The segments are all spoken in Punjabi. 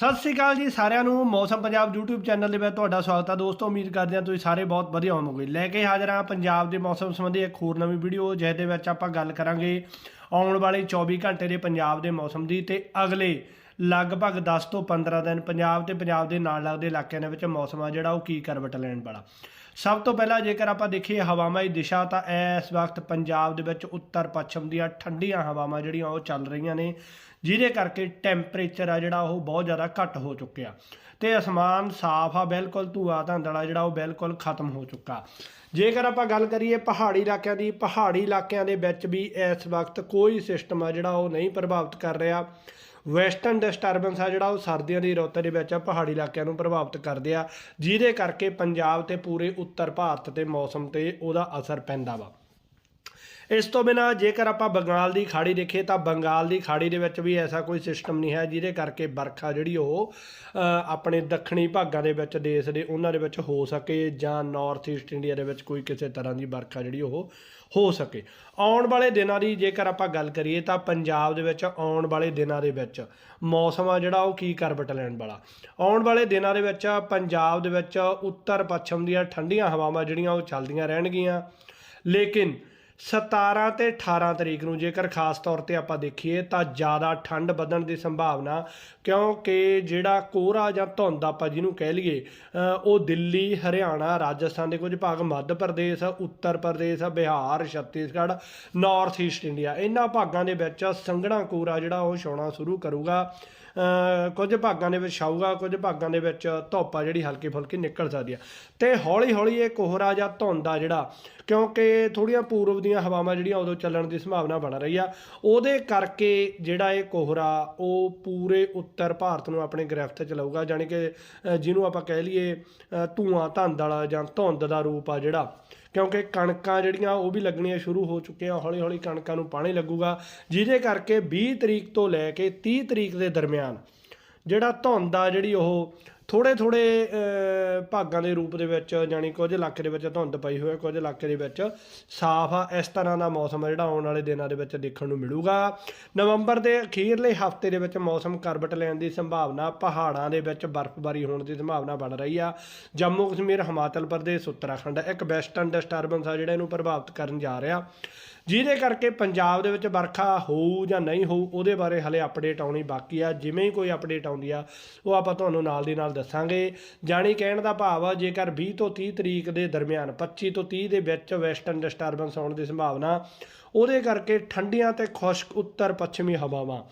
ਸਤਿ ਸ੍ਰੀ ਅਕਾਲ ਜੀ ਸਾਰਿਆਂ ਨੂੰ, ਮੌਸਮ ਪੰਜਾਬ YouTube ਚੈਨਲ ਦੇ ਵਿੱਚ ਤੁਹਾਡਾ ਸਵਾਗਤ ਹੈ। ਦੋਸਤੋ, ਉਮੀਦ ਕਰਦੇ ਹਾਂ ਤੁਸੀਂ ਸਾਰੇ ਬਹੁਤ ਵਧੀਆ ਹੋਵੋਗੇ। ਲੈ ਕੇ ਹਾਜ਼ਰ ਹਾਂ ਪੰਜਾਬ ਦੇ ਮੌਸਮ ਸੰਬੰਧੀ ਇੱਕ ਹੋਰ ਨਵੀਂ ਵੀਡੀਓ ਜਿਸ ਦੇ ਵਿੱਚ ਆਪਾਂ ਗੱਲ ਕਰਾਂਗੇ ਆਉਣ ਵਾਲੇ 24 ਘੰਟੇ ਦੇ ਪੰਜਾਬ ਦੇ ਮੌਸਮ ਦੀ ਤੇ ਅਗਲੇ ਲਗਭਗ 10 ਤੋਂ 15 ਦਿਨ ਪੰਜਾਬ ਤੇ ਪੰਜਾਬ ਦੇ ਨਾਲ ਲੱਗਦੇ ਇਲਾਕਿਆਂ ਦੇ ਵਿੱਚ ਮੌਸਮ ਆ ਜਿਹੜਾ, ਉਹ ਕੀ ਕਰਵਟ ਲੈਣ ਵਾਲਾ। ਸਭ ਤੋਂ ਪਹਿਲਾਂ ਜੇਕਰ ਆਪਾਂ ਦੇਖੀਏ ਹਵਾਵਾਂ ਦੀ ਦਿਸ਼ਾ, ਤਾਂ ਇਸ ਵਕਤ ਪੰਜਾਬ ਦੇ ਵਿੱਚ ਉੱਤਰ ਪੱਛਮ ਦੀਆਂ ਠੰਡੀਆਂ ਹਵਾਵਾਂ ਜਿਹੜੀਆਂ, ਉਹ ਚੱਲ ਰਹੀਆਂ ਨੇ, ਜਿਹਦੇ ਕਰਕੇ ਟੈਂਪਰੇਚਰ ਆ ਜਿਹੜਾ, ਉਹ ਬਹੁਤ ਜ਼ਿਆਦਾ ਘੱਟ ਹੋ ਚੁੱਕਿਆ। ਤੇ ਅਸਮਾਨ ਸਾਫ਼ ਆ, ਬਿਲਕੁਲ ਧੂਆ ਧੰਦਲਾ ਜਿਹੜਾ, ਉਹ ਬਿਲਕੁਲ ਖਤਮ ਹੋ ਚੁੱਕਾ। ਜੇਕਰ ਆਪਾਂ ਗੱਲ ਕਰੀਏ ਪਹਾੜੀ ਇਲਾਕਿਆਂ ਦੀ, ਪਹਾੜੀ ਇਲਾਕਿਆਂ ਦੇ ਵਿੱਚ ਵੀ ਇਸ ਵਕਤ ਕੋਈ ਸਿਸਟਮ ਆ ਜਿਹੜਾ, ਉਹ ਨਹੀਂ ਪ੍ਰਭਾਵਿਤ ਕਰ ਰਿਹਾ। ਵੈਸਟਰਨ ਡਿਸਟਰਬੈਂਸ ਆ ਜਿਹੜਾ, ਉਹ ਸਰਦੀਆਂ ਦੀ ਰੁੱਤ ਦੇ ਵਿੱਚ ਪਹਾੜੀ ਇਲਾਕਿਆਂ ਨੂੰ ਪ੍ਰਭਾਵਿਤ ਕਰਦੇ ਆ। ਜਿਹਦੇ ਕਰਕੇ ਪੰਜਾਬ ਤੇ ਪੂਰੇ ਉੱਤਰ ਭਾਰਤ ਤੇ ਮੌਸਮ ਤੇ ਉਹਦਾ ਅਸਰ ਪੈਂਦਾ ਵਾ। ਇਸ ਤੋਂ ਬਿਨਾ ਜੇਕਰ ਆਪਾਂ ਬੰਗਾਲ ਦੀ ਖਾੜੀ ਦੇਖੀਏ ਤਾਂ ਬੰਗਾਲ ਦੀ ਖਾੜੀ ਦੇ ਵਿੱਚ ਵੀ ਐਸਾ ਕੋਈ ਸਿਸਟਮ ਨਹੀਂ ਹੈ ਜਿਹਦੇ ਕਰਕੇ ਵਰਖਾ ਜਿਹੜੀ ਉਹ ਆਪਣੇ ਦੱਖਣੀ ਭਾਗਾਂ ਦੇ ਵਿੱਚ ਦੇਸ਼ ਦੇ ਉਹਨਾਂ ਦੇ ਵਿੱਚ ਹੋ ਸਕੇ ਜਾਂ ਨਾਰਥ ਈਸਟ ਇੰਡੀਆ ਦੇ ਵਿੱਚ ਕੋਈ ਕਿਸੇ ਤਰ੍ਹਾਂ ਦੀ ਵਰਖਾ ਜਿਹੜੀ ਉਹ ਹੋ ਸਕੇ। ਆਉਣ ਵਾਲੇ ਦਿਨਾਂ ਦੀ ਜੇਕਰ ਆਪਾਂ ਗੱਲ ਕਰੀਏ ਤਾਂ ਪੰਜਾਬ ਦੇ ਵਿੱਚ ਆਉਣ ਵਾਲੇ ਦਿਨਾਂ ਦੇ ਵਿੱਚ ਮੌਸਮ ਆ ਜਿਹੜਾ ਉਹ ਕੀ ਕਰਵਟ ਲੈਣ ਵਾਲਾ। ਆਉਣ ਵਾਲੇ ਦਿਨਾਂ ਦੇ ਵਿੱਚ ਪੰਜਾਬ ਦੇ ਵਿੱਚ ਉੱਤਰ ਪੱਛਮ ਦੀਆਂ ਠੰਡੀਆਂ ਹਵਾਵਾਂ ਜਿਹੜੀਆਂ ਉਹ ਚੱਲਦੀਆਂ ਰਹਿਣਗੀਆਂ। ਲੇਕਿਨ 17 ਤੇ 18 ਤਰੀਕ ਨੂੰ ਜੇਕਰ ਖਾਸ ਤੌਰ ਤੇ ਆਪਾਂ ਦੇਖੀਏ ਤਾਂ ਜ਼ਿਆਦਾ ਠੰਡ ਵਧਣ ਦੀ ਸੰਭਾਵਨਾ, ਕਿਉਂਕਿ ਜਿਹੜਾ ਕੋਹਰਾ ਜਾਂ ਧੁੰਦ ਆਪਾਂ ਜਿਹਨੂੰ ਕਹਿ ਲਈਏ ਉਹ ਦਿੱਲੀ, ਹਰਿਆਣਾ, ਰਾਜਸਥਾਨ ਦੇ ਕੁਝ ਭਾਗ, Madhya Pradesh, Uttar Pradesh, Bihar, Chhattisgarh north east India ਇਹਨਾਂ ਭਾਗਾਂ ਦੇ ਵਿੱਚ ਸੰਘਣਾ ਕੋਹਰਾ ਜਿਹੜਾ ਉਹ ਛਾਉਣਾ ਸ਼ੁਰੂ ਕਰੂਗਾ। ਕੁਝ ਭਾਗਾਂ ਦੇ ਵਿੱਚ ਛਾਊਗਾ ਕੁਝ ਭਾਗਾਂ ਦੇ ਵਿੱਚ ਧੁੱਪ ਆ ਜਿਹੜੀ ਹਲਕੀ ਫੁਲਕੀ ਨਿਕਲ ਸਕਦੀ ਆ। ਤੇ ਹੌਲੀ ਹੌਲੀ ਇਹ ਕੋਹਰਾ ਜਾਂ ਧੁੰਦ ਆ ਜਿਹੜਾ ਕਿਉਂਕਿ ਥੋੜੀਆਂ ਪੂਰਬ ਦੀਆਂ ਹਵਾਵਾਂ ਜਿਹੜੀਆਂ ਉਦੋਂ ਚੱਲਣ ਦੀ ਸੰਭਾਵਨਾ ਬਣ ਰਹੀ ਆ ਉਹਦੇ ਕਰਕੇ ਜਿਹੜਾ ਇਹ ਕੋਹਰਾ ਉਹ ਪੂਰੇ ਉੱਤਰ ਭਾਰਤ ਨੂੰ ਆਪਣੇ ਗ੍ਰਿਫਤ ਚ ਲਊਗਾ ਜਾਣੀ ਕਿ ਜਿਹਨੂੰ ਆਪਾਂ ਕਹਿ ਲਈਏ ਅ, ਧੂਆਂ ਧੰਦ ਵਾਲਾ ਜਾਂ ਧੁੰਦ ਦਾ ਰੂਪ ਆ ਜਿਹੜਾ ਕਿਉਂਕਿ ਕਣਕਾਂ ਜਿਹੜੀਆਂ ਉਹ ਵੀ ਲੱਗਣੀਆਂ ਸ਼ੁਰੂ ਹੋ ਚੁੱਕੀਆਂ ਹੌਲੀ ਹੌਲੀ ਕਣਕਾਂ ਨੂੰ ਪਾਣੀ ਲੱਗੂਗਾ। ਜਿਹਦੇ ਕਰਕੇ 20 ਤਰੀਕ ਤੋਂ ਲੈ ਕੇ 30 ਤਰੀਕ ਦੇ ਦਰਮਿਆਨ ਜਿਹੜਾ ਧੁੰਦ ਆ ਜਿਹੜੀ ਉਹ ਥੋੜੇ ਥੋੜੇ ਭਾਗਾਂ ਦੇ ਰੂਪ ਦੇ ਵਿੱਚ, ਜਾਣੀ ਕੁਝ ਇਲਾਕੇ ਦੇ ਵਿੱਚ ਧੁੰਦ ਪਈ ਹੋਈ ਹੈ ਕੁਝ ਇਲਾਕੇ ਦੇ ਵਿੱਚ ਸਾਫ਼ ਆ। ਇਸ ਤਰ੍ਹਾਂ ਦਾ ਮੌਸਮ ਜਿਹੜਾ ਆਉਣ ਵਾਲੇ ਦਿਨਾਂ ਦੇ ਵਿੱਚ ਦੇਖਣ ਨੂੰ ਮਿਲੂਗਾ। ਨਵੰਬਰ ਦੇ ਅਖੀਰਲੇ ਹਫ਼ਤੇ ਦੇ ਵਿੱਚ ਮੌਸਮ ਕਰਵਟ ਲੈਣ ਦੀ ਸੰਭਾਵਨਾ ਪਹਾੜਾਂ ਦੇ ਵਿੱਚ ਬਰਫ਼ਬਾਰੀ ਹੋਣ ਦੀ ਸੰਭਾਵਨਾ ਬਣ ਰਹੀ ਆ। ਜੰਮੂ ਕਸ਼ਮੀਰ, ਹਿਮਾਚਲ ਪ੍ਰਦੇਸ਼, ਉੱਤਰਾਖੰਡ, ਇੱਕ ਵੈਸਟਰਨ ਡਿਸਟਰਬੈਂਸ ਆ ਜਿਹੜਾ ਇਹਨੂੰ ਪ੍ਰਭਾਵਿਤ ਕਰਨ ਜਾ ਰਿਹਾ। ਜਿਹਦੇ ਕਰਕੇ ਪੰਜਾਬ ਦੇ ਵਿੱਚ ਵਰਖਾ ਹੋਊ ਜਾਂ ਨਹੀਂ ਹੋਊ, ਉਹਦੇ ਬਾਰੇ ਹਲੇ ਅਪਡੇਟ ਆਉਣੀ ਬਾਕੀ ਆ। ਜਿਵੇਂ ਹੀ ਕੋਈ ਅਪਡੇਟ ਆਉਂਦੀ ਆ, ਉਹ ਆਪਾਂ ਤੁਹਾਨੂੰ ਨਾਲ ਦੀ ਨਾਲ ਦੱਸਾਂਗੇ। ਜਾਣੀ ਕਹਿਣ ਦਾ ਭਾਵ ਆ, ਜੇਕਰ 20 ਤੋਂ 30 ਤਰੀਕ ਦੇ ਦਰਮਿਆਨ 25 ਤੋਂ 30 ਦੇ ਵਿੱਚ ਵੈਸਟਰਨ ਡਿਸਟਰਬੈਂਸ ਆਉਣ ਦੀ ਸੰਭਾਵਨਾ, ਉਹਦੇ ਕਰਕੇ ਠੰਡੀਆਂ ਤੇ ਖੁਸ਼ਕ ਉੱਤਰ ਪੱਛਮੀ ਹਵਾਵਾਂ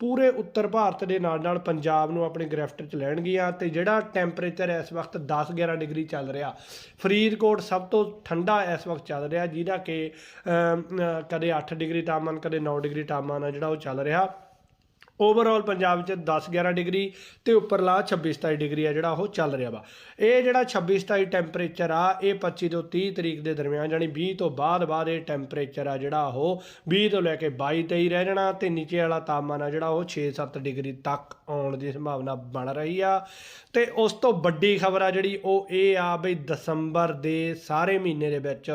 ਪੂਰੇ ਉੱਤਰ ਭਾਰਤ ਦੇ ਨਾਲ ਨਾਲ ਪੰਜਾਬ ਨੂੰ ਆਪਣੀ ਗ੍ਰਿਫਟ 'ਚ ਲੈਣਗੀਆਂ ਤੇ ਜਿਹੜਾ ਟੈਂਪਰੇਚਰ ਇਸ ਵਕਤ 10-11 ਡਿਗਰੀ ਚੱਲ ਰਿਹਾ, ਫਰੀਦਕੋਟ ਸਭ ਤੋਂ ਠੰਡਾ ਇਸ ਵਕਤ ਚੱਲ ਰਿਹਾ, ਜਿਹਦਾ ਕਿ ਕਦੇ 8 ਡਿਗਰੀ ਤਾਪਮਾਨ, ਕਦੇ 9 ਡਿਗਰੀ ਤਾਪਮਾਨ ਆ ਜਿਹੜਾ ਉਹ ਚੱਲ ਰਿਹਾ। ਓਵਰਆਲ ਪੰਜਾਬ ਵਿੱਚ 10-11 ਡਿਗਰੀ ਤੇ ਉੱਪਰਲਾ 26-27 ਡਿਗਰੀ ਆ ਜਿਹੜਾ ਉਹ ਚੱਲ ਰਿਹਾ ਵਾ। ਇਹ ਜਿਹੜਾ 26-27 ਟੈਂਪਰੇਚਰ ਆ, ਇਹ 25 ਤੋਂ 30 ਤਰੀਕ ਦੇ ਦਰਮਿਆਨ ਜਾਨੀ 20 ਤੋਂ ਬਾਅਦ ਬਾਅਦ ਇਹ ਟੈਂਪਰੇਚਰ ਆ ਜਿਹੜਾ ਉਹ 20 ਤੋਂ ਲੈ ਕੇ 22-23 ਰਹਿ ਜਾਣਾ ਤੇ ਨੀਚੇ ਵਾਲਾ ਤਾਪਮਾਨ ਆ ਜਿਹੜਾ ਉਹ 6-7 ਡਿਗਰੀ ਤੱਕ ਆਉਣ ਦੀ ਸੰਭਾਵਨਾ ਬਣ ਰਹੀ ਆ। ਤੇ ਉਸ ਤੋਂ ਵੱਡੀ ਖਬਰ ਆ ਜਿਹੜੀ ਉਹ ਇਹ ਆ ਬਈ ਦਸੰਬਰ ਦੇ ਸਾਰੇ ਮਹੀਨੇ ਦੇ ਵਿੱਚ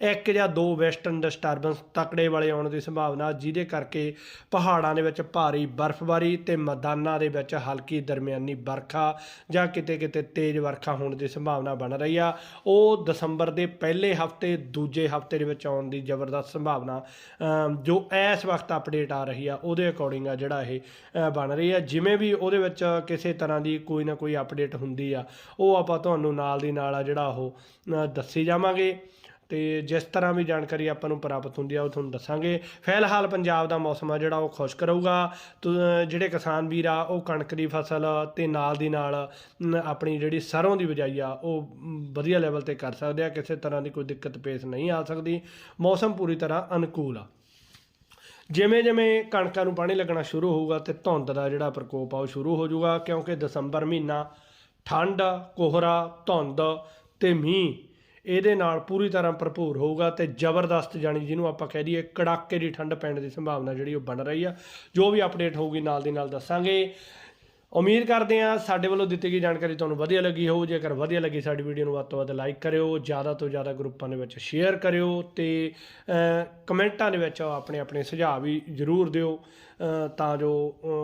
ਇੱਕ ਜਾਂ ਦੋ ਵੈਸਟਰਨ ਡਿਸਟਰਬੈਂਸ ਤਕੜੇ ਵਾਲੇ ਆਉਣ ਦੀ ਸੰਭਾਵਨਾ, ਜਿਹਦੇ ਕਰਕੇ ਪਹਾੜਾਂ ਦੇ ਵਿੱਚ ਭਾਰੀ ਬਰਫ਼ਬਾਰੀ ਤੇ ਮੈਦਾਨਾਂ ਦੇ ਵਿੱਚ ਹਲਕੀ ਦਰਮਿਆਨੀ ਵਰਖਾ ਜਾਂ ਕਿਤੇ ਕਿਤੇ ਤੇਜ਼ ਵਰਖਾ ਹੋਣ ਦੀ ਸੰਭਾਵਨਾ ਬਣ ਰਹੀ ਆ। ਉਹ ਦਸੰਬਰ ਦੇ ਪਹਿਲੇ ਹਫ਼ਤੇ ਦੂਜੇ ਹਫ਼ਤੇ ਦੇ ਵਿੱਚ ਆਉਣ ਦੀ ਜ਼ਬਰਦਸਤ ਸੰਭਾਵਨਾ ਜੋ ਇਸ ਵਕਤ ਅਪਡੇਟ ਆ ਰਹੀ ਆ, ਉਹਦੇ ਅਕੋਰਡਿੰਗ ਆ ਜਿਹੜਾ ਇਹ ਬਣ ਰਹੀ ਆ। ਜਿਵੇਂ ਵੀ ਉਹਦੇ ਵਿੱਚ ਕਿਸੇ ਤਰ੍ਹਾਂ ਦੀ ਕੋਈ ਨਾ ਕੋਈ ਅਪਡੇਟ ਹੁੰਦੀ ਆ, ਉਹ ਆਪਾਂ ਤੁਹਾਨੂੰ ਨਾਲ ਦੀ ਨਾਲ ਆ ਜਿਹੜਾ ਉਹ ਦੱਸੀ ਜਾਵਾਂਗੇ। ਤੇ ਜਿਸ ਤਰ੍ਹਾਂ ਵੀ ਜਾਣਕਾਰੀ ਆਪਾਂ ਨੂੰ ਪ੍ਰਾਪਤ ਹੁੰਦੀ ਆ, ਉਹ ਤੁਹਾਨੂੰ ਦੱਸਾਂਗੇ। ਫਿਲਹਾਲ ਪੰਜਾਬ ਦਾ ਮੌਸਮ ਆ ਜਿਹੜਾ, ਉਹ ਖੁਸ਼ਕ ਰਹੂਗਾ। ਜਿਹੜੇ ਕਿਸਾਨ ਵੀਰ ਆ, ਉਹ ਕਣਕ ਦੀ ਫਸਲ ਤੇ ਨਾਲ ਦੀ ਨਾਲ ਆਪਣੀ ਜਿਹੜੀ ਸਰੋਂ ਦੀ ਬਿਜਾਈ ਆ, ਉਹ ਵਧੀਆ ਲੈਵਲ ਤੇ ਕਰ ਸਕਦੇ ਆ। ਕਿਸੇ ਤਰ੍ਹਾਂ ਦੀ ਕੋਈ ਦਿੱਕਤ ਪੇਸ਼ ਨਹੀਂ ਆ ਸਕਦੀ। ਮੌਸਮ ਪੂਰੀ ਤਰ੍ਹਾਂ ਅਨੁਕੂਲ ਆ। ਜਿਵੇਂ ਜਿਵੇਂ ਕਣਕਾਂ ਨੂੰ ਪਾਣੀ ਲੱਗਣਾ ਸ਼ੁਰੂ ਹੋਊਗਾ ਤੇ ਧੁੰਦ ਦਾ ਜਿਹੜਾ ਪ੍ਰਕੋਪ ਆ, ਉਹ ਸ਼ੁਰੂ ਹੋ ਜਾਊਗਾ। ਕਿਉਂਕਿ ਦਸੰਬਰ ਮਹੀਨਾ ਠੰਡ, ਕੋਹਰਾ, ਧੁੰਦ ਤੇ ਮੀਂਹ ਇਹਦੇ ਨਾਲ ਪੂਰੀ ਤਰ੍ਹਾਂ ਭਰਪੂਰ ਹੋਊਗਾ ਤੇ ਜ਼ਬਰਦਸਤ ਜਾਨੀ ਜਿਹਨੂੰ ਆਪਾਂ ਕਹਿ ਦਈਏ ਕੜਾਕੇ ਦੀ ਠੰਡ ਪੈਣ ਦੀ ਸੰਭਾਵਨਾ ਜਿਹੜੀ ਉਹ ਬਣ ਰਹੀ ਆ। ਜੋ ਵੀ ਅਪਡੇਟ ਹੋਊਗੀ ਨਾਲ ਦੀ ਨਾਲ ਦੱਸਾਂਗੇ। ਉਮੀਦ ਕਰਦੇ ਹਾਂ ਸਾਡੇ ਵੱਲੋਂ ਦਿੱਤੀ ਗਈ ਜਾਣਕਾਰੀ ਤੁਹਾਨੂੰ ਵਧੀਆ ਲੱਗੀ ਹੋਊ। ਜੇਕਰ ਵਧੀਆ ਲੱਗੀ ਸਾਡੀ ਵੀਡੀਓ ਨੂੰ ਵੱਧ ਤੋਂ ਵੱਧ ਲਾਈਕ ਕਰਿਓ, ਜ਼ਿਆਦਾ ਤੋਂ ਜ਼ਿਆਦਾ ਗਰੁੱਪਾਂ ਦੇ ਵਿੱਚ ਸ਼ੇਅਰ ਕਰਿਓ ਤੇ ਕਮੈਂਟਾਂ ਦੇ ਵਿੱਚ ਆਪਣੇ ਆਪਣੇ ਸੁਝਾਅ ਵੀ ਜ਼ਰੂਰ ਦਿਓ ਤਾਂ ਜੋ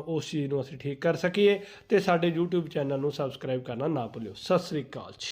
ਉਸ ਚੀਜ਼ ਨੂੰ ਅਸੀਂ ਠੀਕ ਕਰ ਸਕੀਏ ਤੇ ਸਾਡੇ YouTube ਚੈਨਲ ਨੂੰ ਸਬਸਕ੍ਰਾਈਬ ਕਰਨਾ ਨਾ ਭੁੱਲਿਓ। ਸਤਿ ਸ੍ਰੀ ਅਕਾਲ ਜੀ।